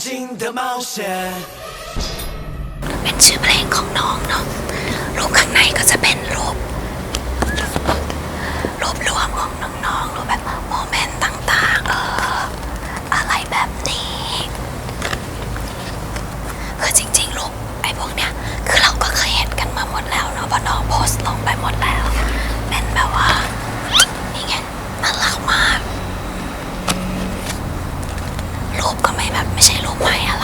尽的冒险。เป็นชื่อเพลงของน้องเนาะลูกข้างในก็จะ my